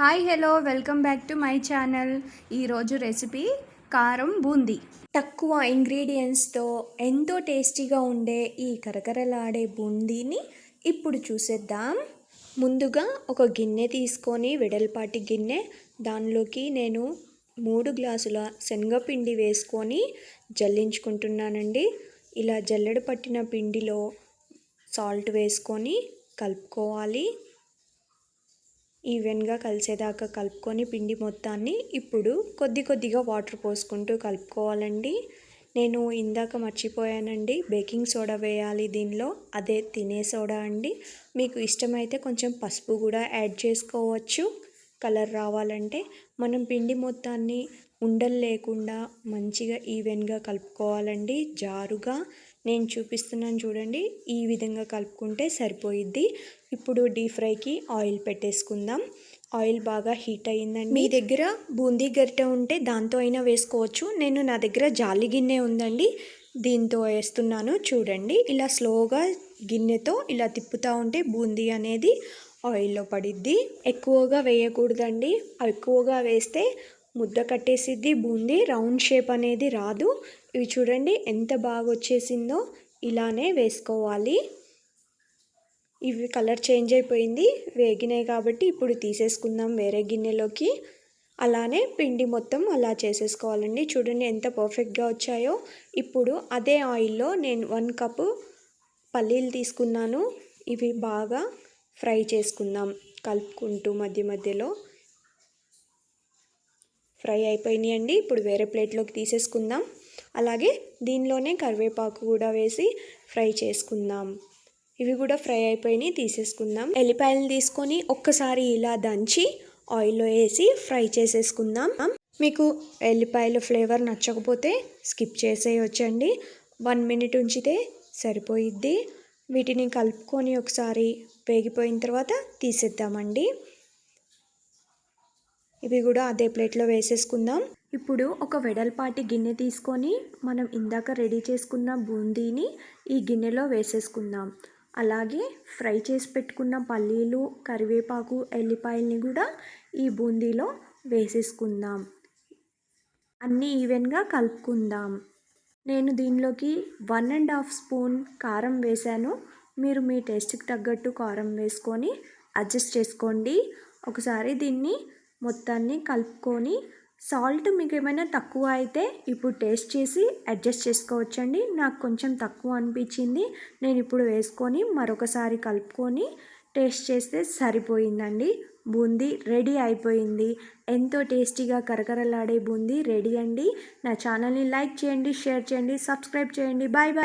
Hi hello welcome back to my channel ఈరోజు recipe కారం బూందీ. తక్కువ ఇంగ్రీడియంట్స్తో ఎంతో టేస్టీగా ఉండే ఈ కరకరలాడే బూందీని ఇప్పుడు చూసేద్దాం. ముందుగా ఒక గిన్నె తీసుకొని వెడల్పాటి గిన్నె దానిలోకి నేను మూడు గ్లాసుల శనగపిండి వేసుకొని జల్లించుకుంటున్నానండి. ఇలా జల్లెడ పట్టిన పిండిలో సాల్ట్ వేసుకొని కలుపుకోవాలి. ఈవెన్గా కలిసేదాకా కలుపుకొని పిండి మొత్తాన్ని ఇప్పుడు కొద్ది కొద్దిగా వాటర్ పోసుకుంటూ కలుపుకోవాలండి. నేను ఇందాక మర్చిపోయానండి బేకింగ్ సోడా వేయాలి దీనిలో అదే తినే సోడా అండి. మీకు ఇష్టమైతే కొంచెం పసుపు కూడా యాడ్ చేసుకోవచ్చు. కలర్ రావాలంటే మనం పిండి మొత్తాన్ని ఉండలు లేకుండా మంచిగా ఈవెన్గా కలుపుకోవాలండి జారుగా. నేను చూపిస్తున్నాను చూడండి. ఈ విధంగా కలుపుకుంటే సరిపోయిద్ది. ఇప్పుడు డీప్ ఫ్రైకి ఆయిల్ పెట్టేసుకుందాం. ఆయిల్ బాగా హీట్ అయ్యిందండి. మీ దగ్గర బూందీ గరిటె ఉంటే దాంతో అయినా వేసుకోవచ్చు. నేను నా దగ్గర జాలి గిన్నె ఉందండి. దీంతో వేస్తున్నాను. చూడండి. ఇలా స్లోగా గిన్నెతో ఇలా తిప్పుతూ ఉంటే బూందీ అనేది ఆయిల్లో పడిద్ది. ఎక్కువగా వేయకూడదండి. ఎక్కువగా వేస్తే ముద్ద కట్టేసిద్ది బూందీ రౌండ్ షేప్ అనేది రాదు. ఇవి చూడండి ఎంత బాగా వచ్చేసిందో. ఇలానే వేసుకోవాలి. ఇవి కలర్ చేంజ్ అయిపోయింది వేగినాయి కాబట్టి ఇప్పుడు తీసేసుకుందాం వేరే గిన్నెలోకి. అలానే పిండి మొత్తం అలా చేసేసుకోవాలండి. చూడండి ఎంత పర్ఫెక్ట్గా వచ్చాయో. ఇప్పుడు అదే ఆయిల్లో నేను వన్ కప్పు పల్లీలు తీసుకున్నాను. ఇవి బాగా ఫ్రై చేసుకుందాం కలుపుకుంటూ మధ్య మధ్యలో. ఫ్రై అయిపోయినాయండి. ఇప్పుడు వేరే ప్లేట్లోకి తీసేసుకుందాం. అలాగే దీనిలోనే కరివేపాకు కూడా వేసి ఫ్రై చేసుకుందాం. ఇవి కూడా ఫ్రై అయిపోయినాయి తీసేసుకుందాం. ఎల్లిపాయలు తీసుకొని ఒక్కసారి ఇలా దంచి ఆయిల్లో వేసి ఫ్రై చేసేసుకుందాం. మీకు ఎల్లిపాయల ఫ్లేవర్ నచ్చకపోతే స్కిప్ చేసేయొచ్చండి. వన్ మినిట్ ఉంచితే సరిపోయిద్ది. వీటిని కలుపుకొని ఒకసారి వేగిపోయిన తర్వాత తీసేద్దామండి. ఇవి కూడా అదే ప్లేట్లో వేసేసుకుందాం. ఇప్పుడు ఒక వెడల్పాటి గిన్నె తీసుకొని మనం ఇందాక రెడీ చేసుకున్న బూందీని ఈ గిన్నెలో వేసేసుకుందాం. అలాగే ఫ్రై చేసి పెట్టుకున్న పల్లీలు కరివేపాకు ఎల్లిపాయల్ని కూడా ఈ బూందీలో వేసేసుకుందాం. అన్నీ ఈవెన్గా కలుపుకుందాం. నేను దీనిలోకి వన్ అండ్ హాఫ్ స్పూన్ కారం వేశాను. మీరు మీ టేస్ట్కి తగ్గట్టు కారం వేసుకొని అడ్జస్ట్ చేసుకోండి. ఒకసారి దీన్ని మొత్తాన్ని కలుపుకొని సాల్ట్ మీకు ఏమైనా తక్కువ అయితే ఇప్పుడు టేస్ట్ చేసి అడ్జస్ట్ చేసుకోవచ్చండి. నాకు కొంచెం తక్కువ అనిపించింది. నేను ఇప్పుడు వేసుకొని మరొకసారి కలుపుకొని టేస్ట్ చేస్తే సరిపోయిందండి. బూందీ రెడీ అయిపోయింది. ఎంతో టేస్టీగా కరకరలాడే బూందీ రెడీ అండి. నా ఛానల్ని లైక్ చేయండి షేర్ చేయండి సబ్స్క్రైబ్ చేయండి. Bye bye.